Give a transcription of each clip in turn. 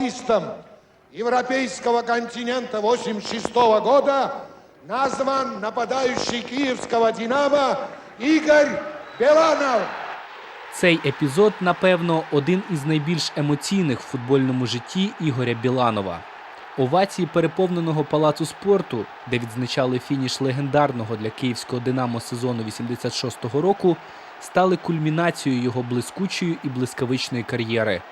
футболистом европейского континента 86 года назван нападающий киевского «Динамо» Игорь Беланов. Цей епізод, напевно, один із найбільш емоційних в футбольному житті Ігоря Біланова. Овації переповненого палацу спорту, де відзначали фініш легендарного для київського Динамо сезону 86-го року, стали кульмінацією його блискучої і блискавичної кар'єри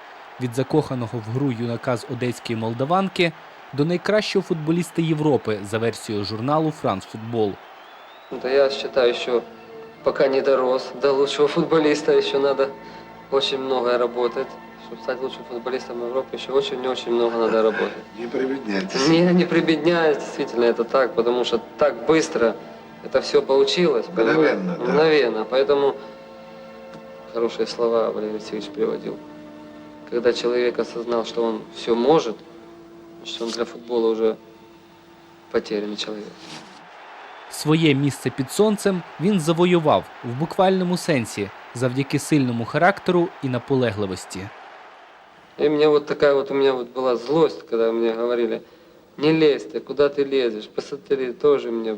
Від закоханого в гру юнака з одеської молдаванки до найкращого футболіста Європи за версією журналу «Франс Футбол». Да я считаю, еще пока не дорос до лучшего футболиста, еще надо очень многое работать. Чтобы стать лучшим футболистом Европы, еще очень-очень много надо работать. Не прибедняйтесь. Не, не прибедняясь, действительно, это так, потому что так быстро это все получилось. Мгновенно, понимаете? да. Мгновенно, поэтому хорошие слова Валерий Алексеевич приводил. Когда человек осознал, что он все может, что он для футбола уже потерянный человек. Своє місце під сонцем він завоював в буквальному сенсі завдяки сильному характеру і наполегливості. И мне вот такая вот у меня вот была злость, когда мне говорили, не лезь ты, куда ты лезешь, посмотри, тоже мне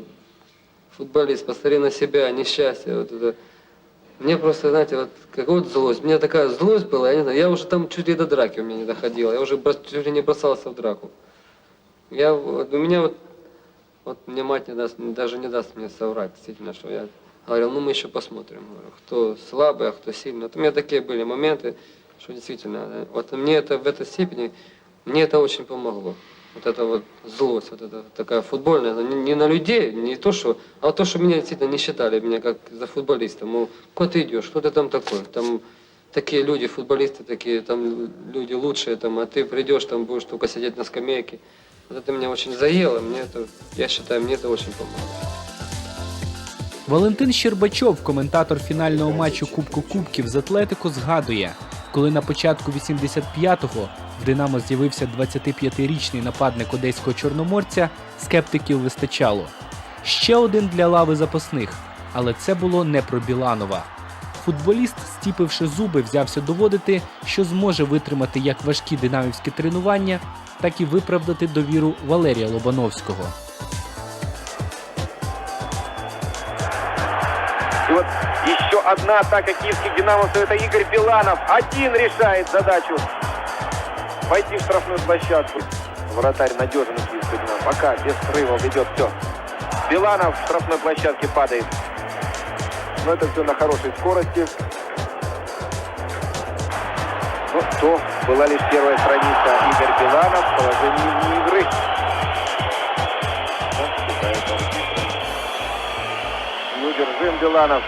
футболист, посмотри на себя, несчастье, вот это. Мне просто, знаете, вот как вот злость, у меня такая злость была, я не знаю, я уже там чуть ли до драки у меня не доходило, я уже чуть ли не бросался в драку. Я, вот, у меня вот, вот мне мать не даст, даже не даст мне соврать, действительно, что я говорил, ну мы еще посмотрим, говорю, кто слабый, а кто сильный. Вот у меня такие были моменты, что действительно, вот мне это в этой степени, мне это очень помогло. Вот эта вот злость, вот эта такая футбольная, она не, не на людей, не то что, а вот то, что меня действительно не считали меня как за футболиста. Мол, куда ты идешь, кто ты там такой? Там такие люди, футболисты такие, там люди лучшие, там, а ты придешь, там будешь только сидеть на скамейке. Вот это меня очень заело, мне это, я считаю, мне это очень помогло. Валентин Щербачов, коментатор фінального матчу Кубку Кубків з Атлетико, згадує, коли на початку 85-го в Динамо з'явився 25-річний нападник одеського чорноморця, скептиків вистачало. Ще один для лави запасних, але це було не про Біланова. Футболіст, стіпивши зуби, взявся доводити, що зможе витримати як важкі динамівські тренування, так і виправдати довіру Валерія Лобановського. И вот еще одна атака киевских динамовцев. Это Игорь Биланов. Один решает задачу. Войти в штрафную площадку. Вратарь надежен киевского динамо. Пока без срывов ведет все. Биланов в штрафной площадке падает. Но это все на хорошей скорости. Ну что, была лишь первая страница. Игорь Биланов в положении вне игры. Неудержим Биланов.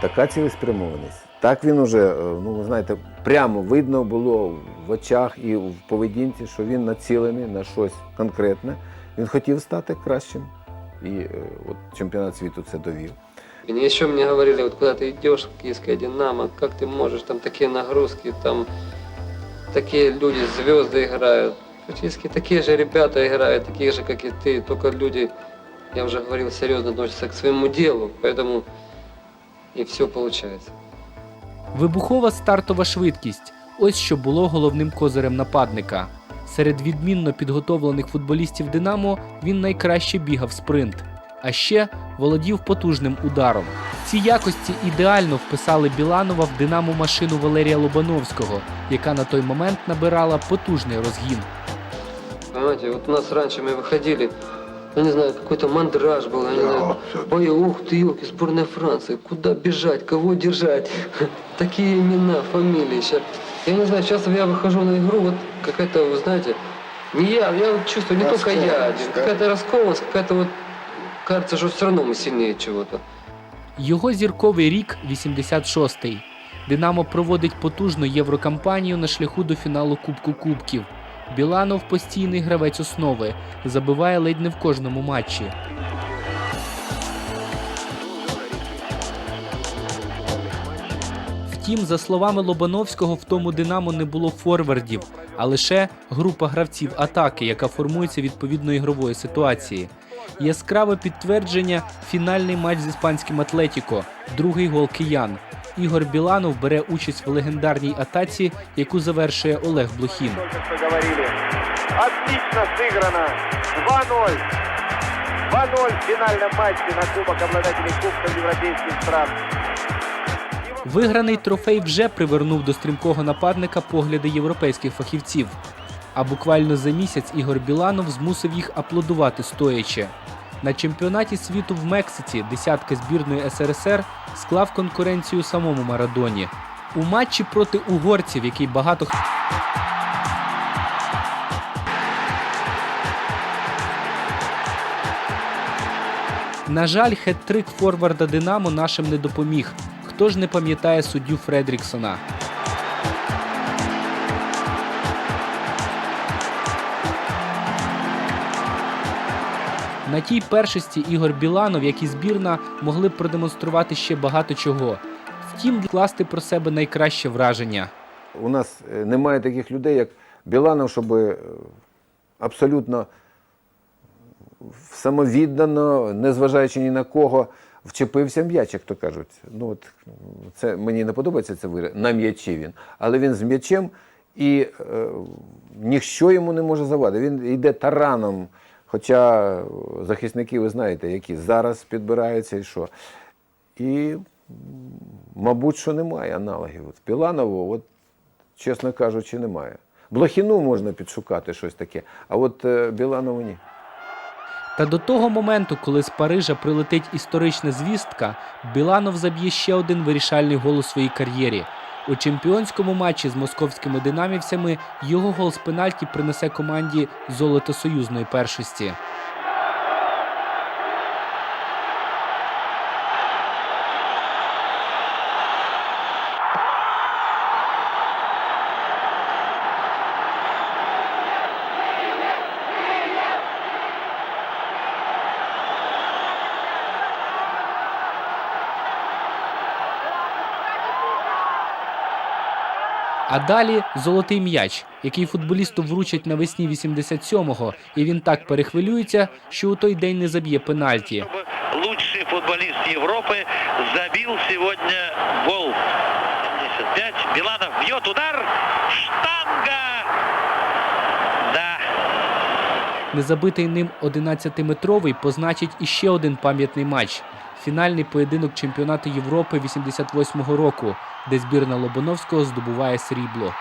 Така цілеспрямованість. Так він уже, е, ну ви знаєте, прямо видно було в очах і в поведінці, що він націлений на щось конкретне. Він хотів стати кращим. І е, от чемпіонат світу це довів. И еще мне говорили, вот куда ты идешь, в Киевское Динамо, как ты можешь, там такие нагрузки, там такие люди, звезды играют. Практически такие же ребята играют, такие же, как и ты, только люди, я уже говорил, серьезно относятся к своему делу, поэтому и все получается. Вибухова стартова швидкість ось що було головним козирем нападника. Серед відмінно підготовлених футболістів Динамо він найкраще бігав спринт, а ще володів потужним ударом. Ці якості ідеально вписали Біланова в динамо машину Валерія Лобановського, яка на той момент набирала потужний розгін. Понимаете, вот у нас раньше мы выходили, я не знаю, какой-то мандраж был, я не знаю, всё. ой, ух ты, елки, сборная Франции, куда бежать, кого держать, такие имена, фамилии. Ща- Я не знаю, сейчас я выхожу на игру, вот какая-то, вы знаете, не я, я вот чувствую, не только я, Раскованность, да? какая-то раскованность, какая-то вот, кажется, что все равно мы сильнее чего-то. Його зірковий рік 86-й. Динамо проводить потужну єврокампанію на шляху до фіналу Кубку Кубків. Біланов постійний гравець основи, забиває ледь не в кожному матчі. Втім, за словами Лобановського, в тому Динамо не було форвардів, а лише група гравців атаки, яка формується відповідно ігрової ситуації. Яскраве підтвердження фінальний матч з іспанським Атлетіко, другий гол киян. Ігор Біланов бере участь в легендарній атаці, яку завершує Олег Блохін. Отлично сыграно. 2-0. 2-0 в финальном матче на Кубок обладателей Кубков европейских стран. Виграний трофей вже привернув до стрімкого нападника погляди європейських фахівців. А буквально за місяць Ігор Біланов змусив їх аплодувати стоячи. На чемпіонаті світу в Мексиці десятка збірної СРСР склав конкуренцію самому Марадоні. У матчі проти угорців, який багато На жаль, хет-трик форварда Динамо нашим не допоміг. Хто ж не пам'ятає суддю Фредріксона? На тій першості Ігор Біланов, як і збірна, могли б продемонструвати ще багато чого. Втім, вкласти про себе найкраще враження. У нас е, немає таких людей, як Біланов, щоб е, абсолютно самовіддано, незважаючи ні на кого, вчепився м'яч, як то кажуть. Ну, от, це, мені не подобається це вираз, на м'ячі він. Але він з м'ячем і е, ніщо йому не може завадити. Він йде тараном. Хоча захисники, ви знаєте, які зараз підбираються і що. І, мабуть, що немає аналогів. От от, чесно кажучи, немає. Блохіну можна підшукати щось таке, а от е, Біланову ні. Та до того моменту, коли з Парижа прилетить історична звістка, Біланов заб'є ще один вирішальний гол у своїй кар'єрі. У чемпіонському матчі з московськими динамівцями його гол з пенальті принесе команді золото союзної першості. А далі золотий м'яч, який футболісту вручать навесні 87-го, і він так перехвилюється, що у той день не заб'є пенальті. лучший футболист Европы забил сегодня гол. 75. Биланов бьет удар. Штанга. Да. Незабитий ним 11-метровий позначить іще один пам'ятний матч фінальний поєдинок чемпіонату Європи 88-го року, де збірна Лобановського здобуває срібло.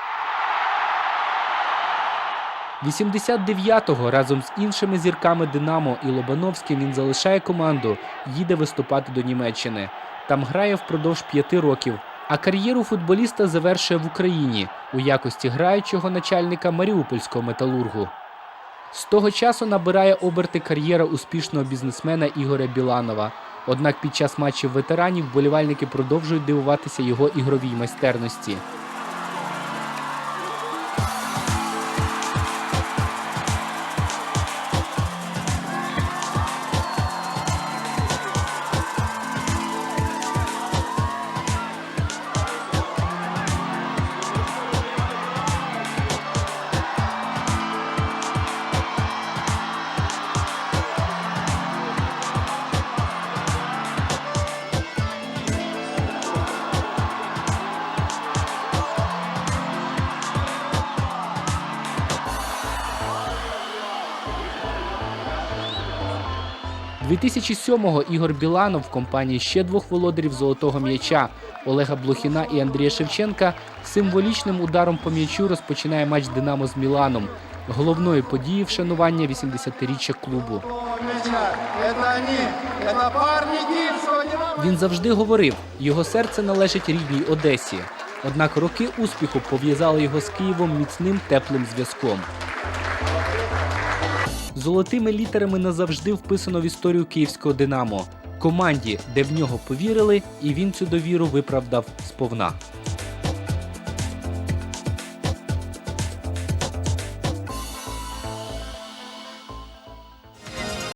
89-го разом з іншими зірками Динамо і Лобановським він залишає команду, їде виступати до Німеччини. Там грає впродовж п'яти років. А кар'єру футболіста завершує в Україні у якості граючого начальника Маріупольського металургу. З того часу набирає оберти кар'єра успішного бізнесмена Ігоря Біланова. Однак під час матчів ветеранів вболівальники продовжують дивуватися його ігровій майстерності. – 2007-го Ігор Біланов в компанії ще двох володарів золотого м'яча Олега Блохіна і Андрія Шевченка символічним ударом по м'ячу розпочинає матч Динамо з Міланом, головною подією вшанування 80-річчя клубу. Він завжди говорив, його серце належить рідній Одесі. Однак роки успіху пов'язали його з Києвом міцним теплим зв'язком. Золотими літерами назавжди вписано в історію київського Динамо. Команді, де в нього повірили, і він цю довіру виправдав сповна.